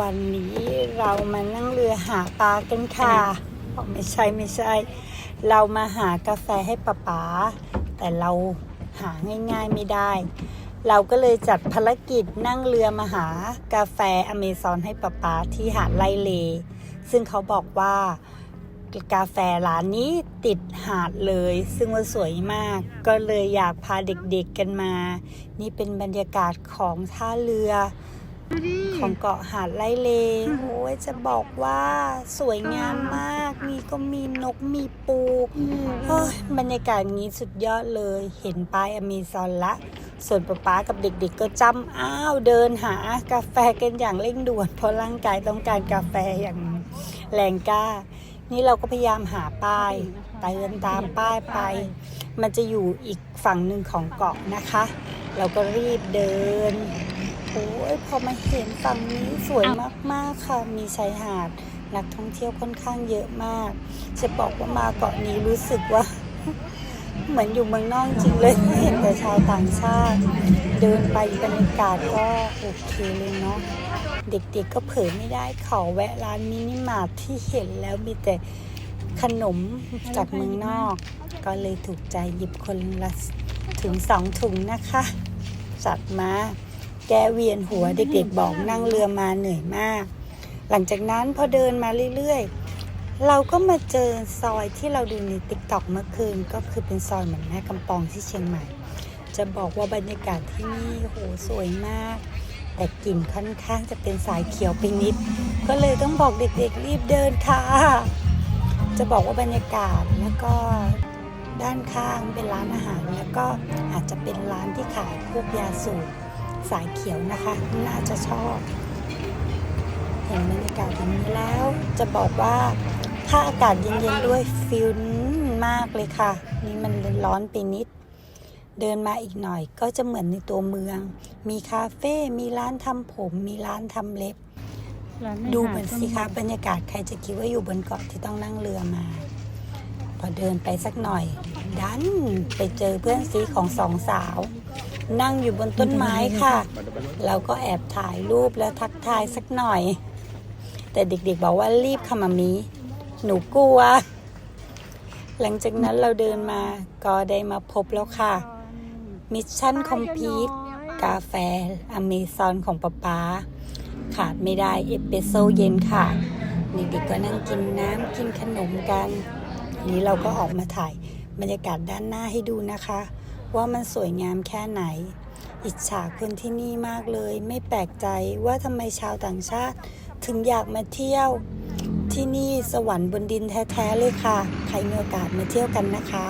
วันนี้เรามานั่งเรือหาปลากันค่ะบอกไม่ใช่ไม่ใช่ เรามาหากาแฟให้ป๊าป๊าแต่เราหาง่ายๆไม่ได้ เราก็เลยจัดภารกิจนั่งเรือมาหากาแฟอเมซอนให้ป๊าป๊าที่หาดไลเล ซึ่งเขาบอกว่ากาแฟร้านนี้ติดหาดเลย ซึ่งว่าสวยมาก ก็เลยอยากพาเด็กๆกันมา นี่เป็นบรรยากาศของท่าเรือดูดิ ของเกาะหาดไล่เลโอ้ยจะบอกว่าสวยงามมาก มีก็มีนกมีปูเฮ้ยบรรยากาศนี้สุดยอดเลย เห็นป้ายอเมซอนละ ส่วนป๊าป๊ากับเด็กๆก็จำอ้าวเดินหากาแฟกันอย่างเร่งด่วน เพราะร่างกายต้องการกาแฟอย่างแรงกล้า นี่เราก็พยายามหาป้ายเดินตามป้ายไป มันจะอยู่อีกฝั่งหนึ่งของเกาะนะคะ เราก็รีบเดิน โอ้ยพอมาเห็นฝั่งนี้สวยมากๆค่ะ มีชายหาด นักท่องเที่ยวค่อนข้างเยอะมาก จะบอกว่ามาเกาะนี้รู้สึกว่า เหมือนอยู่เมืองนอกจริงเลย เห็นแต่ชาวต่างชาติ เดินไปบรรยากาศก็โอเคเลยเนาะ เด็กๆก็เผยไม่ได้ขอแวะร้านมินิมาร์ทที่เห็นแล้วมีแต่ขนมจากเมืองนอก ก็เลยถูกใจหยิบคนละถึงสองถุงนะคะ จัดมา แกเวียนหัวเด็กๆบอกนั่งเรือมาเหนื่อยมาก หลังจากนั้นพอเดินมาเรื่อยๆ เราก็มาเจอซอยที่เราดูในติ๊กต็อกเมื่อคืน ก็คือเป็นซอยเหมือนแม่กำปองที่เชียงใหม่ จะบอกว่าบรรยากาศที่นี่โหสวยมาก แต่กลิ่นค่อนข้างจะเป็นสายเขียวไปนิด ก็เลยต้องบอกเด็กๆรีบเดินค่ะ จะบอกว่าบรรยากาศแล้วก็ด้านข้างเป็นร้านอาหาร แล้วก็อาจจะเป็นร้านที่ขายพวกยาสูบ สายเขียวนะคะ น่าจะชอบ เห็นบรรยากาศอย่างนี้แล้ว จะบอกว่าถ้าอากาศเย็นๆด้วยฟิลมากเลยค่ะ นี่มันร้อนไปนิด เดินมาอีกหน่อยก็จะเหมือนในตัวเมือง มีคาเฟ่ มีร้านทำผม มีร้านทำเล็บร้านในดูหาเหมือนก็สิคะบรรยากาศใครจะคิดว่าอยู่บนเกาะที่ต้องนั่งเรือมา พอเดินไปสักหน่อย ดันไปเจอเพื่อนซีของสองสาว นั่งอยู่บนต้นไม้ค่ะ เราก็แอบถ่ายรูปแล้วทักทายสักหน่อย แต่เด็กๆบอกว่ารีบค่ะมามีหนูกลัว หลังจากนั้นเราเดินมาก็ได้มาพบแล้วค่ะ มิชชั่นคอมพีทกาแฟอเมซอนของป๊าป๊าขาดไม่ได้เอสเปรสโซเย็นค่ะเด็กๆก็นั่งกินน้ำกินขนมกัน นี้เราก็ออกมาถ่ายบรรยากาศด้านหน้าให้ดูนะคะ ว่ามันสวยงามแค่ไหน อิจฉาคนที่นี่มากเลย ไม่แปลกใจว่าทำไมชาวต่างชาติ ถึงอยากมาเที่ยว ที่นี่สวรรค์บนดินแท้ๆเลยค่ะ ใครมีโอกาสมาเที่ยวกันนะคะ